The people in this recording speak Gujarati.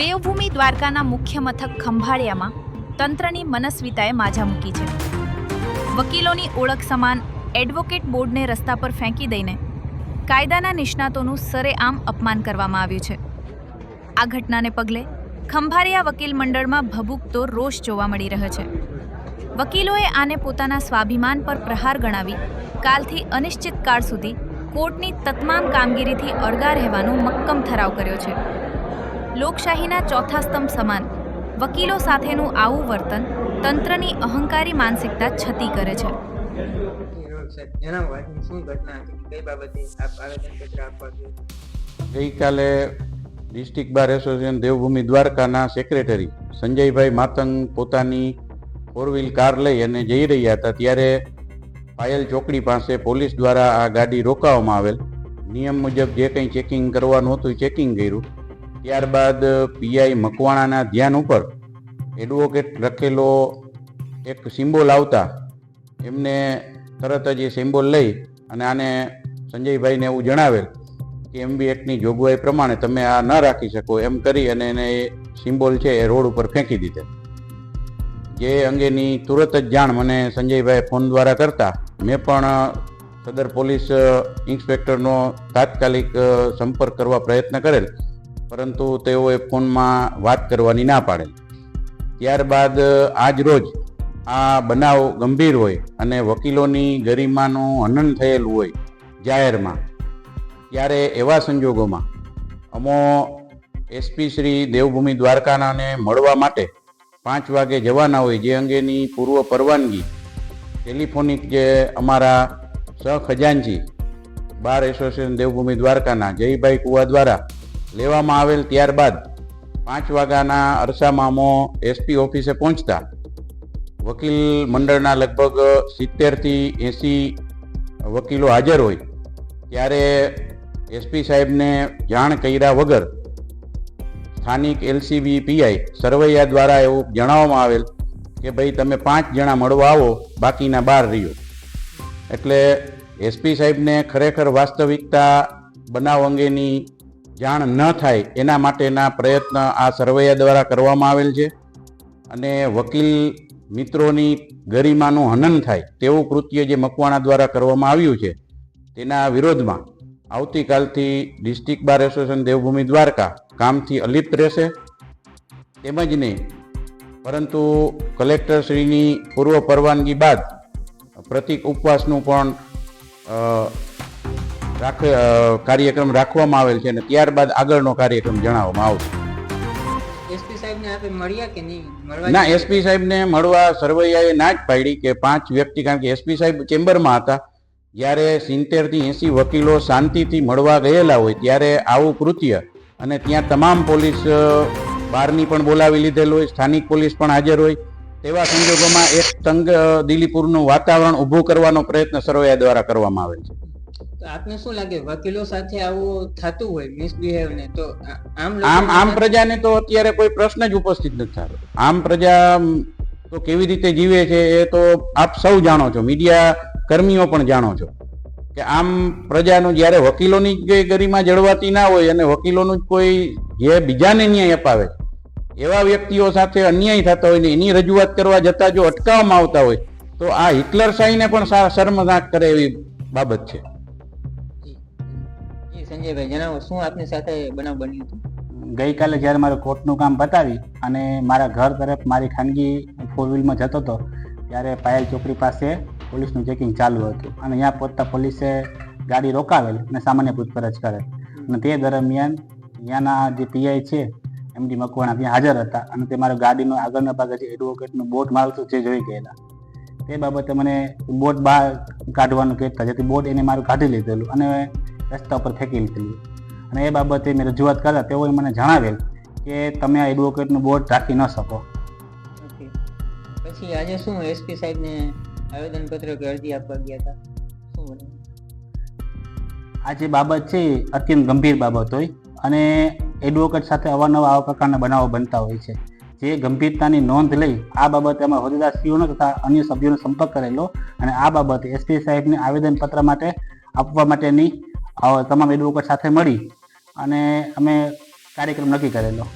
દેવભૂમિ દ્વારકાના મુખ્ય મથક ખંભાળિયામાં તંત્રની મનસ્વિતાએ માજા મૂકી છે. વકીલોની ઓળખ સમાન એડવોકેટ બોર્ડને રસ્તા પર ફેંકી દઈને કાયદાના નિષ્ણાતોનું સરેઆમ અપમાન કરવામાં આવ્યું છે. આ ઘટનાને પગલે ખંભાળિયા વકીલ મંડળમાં ભભૂકતો રોષ જોવા મળી રહ્યો છે. વકીલોએ આને પોતાના સ્વાભિમાન પર પ્રહાર ગણાવી કાલથી અનિશ્ચિત કાળ સુધી કોર્ટની તમામ કામગીરીથી અળગા રહેવાનો મક્કમ ઠરાવ કર્યો છે. લોકશાહીના ચોથા સ્તંભ સમાન. વકીલો સાથેનું આવું વર્તન તંત્રની અહંકારી માનસિકતા છતી કરે છે. ગઈકાલે ડિસ્ટ્રિક્ટ બાર એસોસિએશન દેવભૂમિ દ્વારકાના સેક્રેટરી સંજયભાઈ માતંગ પોતાની ફોર વ્હીલ કાર લઈ અને જઈ રહ્યા હતા. ત્યારે પાયલ ચોકડી પાસે પોલીસ દ્વારા આ ગાડી રોકાવામાં આવેલ. નિયમ મુજબ જે કંઈ ચેકિંગ કરવાનું હતું ચેકિંગ કર્યું. ત્યારબાદ પીઆઈ મકવાણાના ધ્યાન ઉપર એડવોકેટ લખેલો એક સિમ્બોલ આવતા. એમને તરત જ એ સિમ્બોલ લઈ અને આને સંજયભાઈને એવું જણાવેલ કે એમબી એક્ટની જોગવાઈ પ્રમાણે તમે આ ન રાખી શકો એમ કરી અને એને એ સિમ્બોલ છે એ રોડ ઉપર ફેંકી દીધે જે અંગેની તુરત જ જાણ મને સંજયભાઈ ફોન દ્વારા કરતા મેં પણ સદર પોલીસ ઇન્સ્પેક્ટરનો તાત્કાલિક સંપર્ક કરવા પ્રયત્ન કરેલ. પરંતુ તેઓએ ફોનમાં વાત કરવાની ના પાડેલ. ત્યારબાદ આજ રોજ આ બનાવ ગંભીર હોય અને વકીલોની ગરિમાનું હનન થયેલું હોય જાહેરમાં, ત્યારે એવા સંજોગોમાં અમો એસપી શ્રી દેવભૂમિ દ્વારકાનાને મળવા માટે પાંચ વાગે જવાના હોય જે અંગેની પૂર્વ પરવાનગી, ટેલિફોનિક જે અમારા સહખજાનચી બાર એસોસિએશન દેવભૂમિ દ્વારકાના જયભાઈ કુવા દ્વારા લેવામાં આવેલ ત્યારબાદ પાંચ વાગ્યાના અરસામાં એસપી ઓફિસે પહોંચતા વકીલ મંડળના લગભગ સિત્તેરથી એંસી વકીલો હાજર હોય ત્યારે એસપી સાહેબને જાણ કર્યા વગર સ્થાનિક એલસીબી પીઆઈ સરવૈયા દ્વારા એવું જણાવવામાં આવેલ કે ભાઈ તમે પાંચ જણા મળવા આવો, બાકીના બાર રહ્યો. એટલે એસપી સાહેબને ખરેખર વાસ્તવિકતા બનાવ અંગેની જાણ ન થાય એના માટેના પ્રયત્ન આ સરવૈયા દ્વારા કરવામાં આવેલ છે. અને વકીલ મિત્રોની ગરિમાનું હનન થાય તેવું કૃત્ય જે મકવાણા દ્વારા કરવામાં આવ્યું છે, તેના વિરોધમાં આવતીકાલથી district bar association Devbhumi Dwarka કામથી અલિપ્ત રહેશે. તેમજ નહીં, પરંતુ કલેક્ટરશ્રીની પૂર્વ પરવાનગી બાદ પ્રતિક ઉપવાસનું પણ રાખ કાર્યક્રમ રાખવામાં આવેલ છે અને ત્યારબાદ આગળનો કાર્યક્રમ જણાવવામાં આવશે. એસપી સાહેબને આપે મળ્યા કે નહીં? ના એસપી સાહેબને મળવા સરવૈયાએ ના જ પાડી કે પાંચ વ્યક્તિ કારણ કે એસપી સાહેબ ચેમ્બરમાં હતા. જ્યારે સિત્તેરથી એંસી વકીલો શાંતિથી મળવા ગયેલા હોય ત્યારે આવું કૃત્ય અને ત્યાં તમામ પોલીસ બહારની પણ બોલાવી લીધેલ હોય સ્થાનિક પોલીસ પણ હાજર હોય તેવા સંજોગોમાં એક તંગ દિલીપુરનું વાતાવરણ ઊભું કરવાનો પ્રયત્ન સરવૈયા દ્વારા કરવામાં આવેલ છે. આપને શું લાગે વકીલો સાથે આવું થતું હોય મિસબિહેવ ને તો આમ આમ આમ પ્રજાને તો અત્યારે કોઈ પ્રશ્ન જ ઉપસ્થિત નથી થતો. આમ પ્રજા તો કેવી રીતે જીવે છે એ તો આપ સૌ જાણો છો. મીડિયા કર્મીઓ પણ જાણો છો. કે આમ પ્રજાનું જ્યારે વકીલોની જ ગરિમા જળવાતી ના હોય અને વકીલોનું જ કોઈ જે બીજાને ન્યાય અપાવે એવા વ્યક્તિઓ સાથે અન્યાય થતા હોય ને એની રજૂઆત કરવા જતા જો અટકાવવામાં આવતા હોય તો આ હિટલર શાહીને પણ શરમનાક કરે એવી બાબત છે. સંજયભાઈ જણાવો શું આપની સાથે બનાવ બન્યું હતું? ગઈકાલે જ્યારે મારું કોર્ટનું કામ પતાવી અને મારા ઘર તરફ મારી ખાનગી ફોર વ્હીલમાં જતો હતો, ત્યારે પાયલ ચોકડી પાસે પોલીસનું ચેકિંગ ચાલુ હતું. અને અહીંયા પહોંચતા પોલીસે ગાડી રોકાવેલ અને સામાન્ય પૂછપરછ કરે અને તે દરમિયાન અહીંયાના જે પીઆઈ છે એમડી મકવાણા ત્યાં હાજર હતા અને તે મારા ગાડીનો આગળના ભાગે જે એડવોકેટનું બોટ મારતું છે જોઈ ગયેલા. તે બાબતે મને બોટ બહાર કાઢવાનું કહેતા, જેથી બોટ એને મારું કાઢી લીધેલું. અને રસ્તા ઉપર ફેંકી લીધેલું. અને એ બાબતે મેં રજૂઆત કરતા તેઓએ મને જણાવેલ કે તમે આ એડવોકેટનું બોર્ડ રાખી ન શકો. પછી આજે શું એસપી સાહેબને આવેદનપત્ર કે અરજી આપવા ગયા હતા? શું બન્યું આ જે બાબત છે અત્યંત ગંભીર બાબત હોય અને એડવોકેટ સાથે અવારનવાર આવા પ્રકારના બનાવો બનતા હોય છે. જે ગંભીરતાની નોંધ લઈ આ બાબતે અમે હોદ્દેદારશ્રીઓનો તથા અન્ય સભ્યોનો સંપર્ક કરેલો અને આ બાબતે એસપી સાહેબને આવેદનપત્ર માટે આપવા માટેની તમામ એડવોકેટ સાથે મળી અને અમે કાર્યક્રમ નક્કી કરેલો.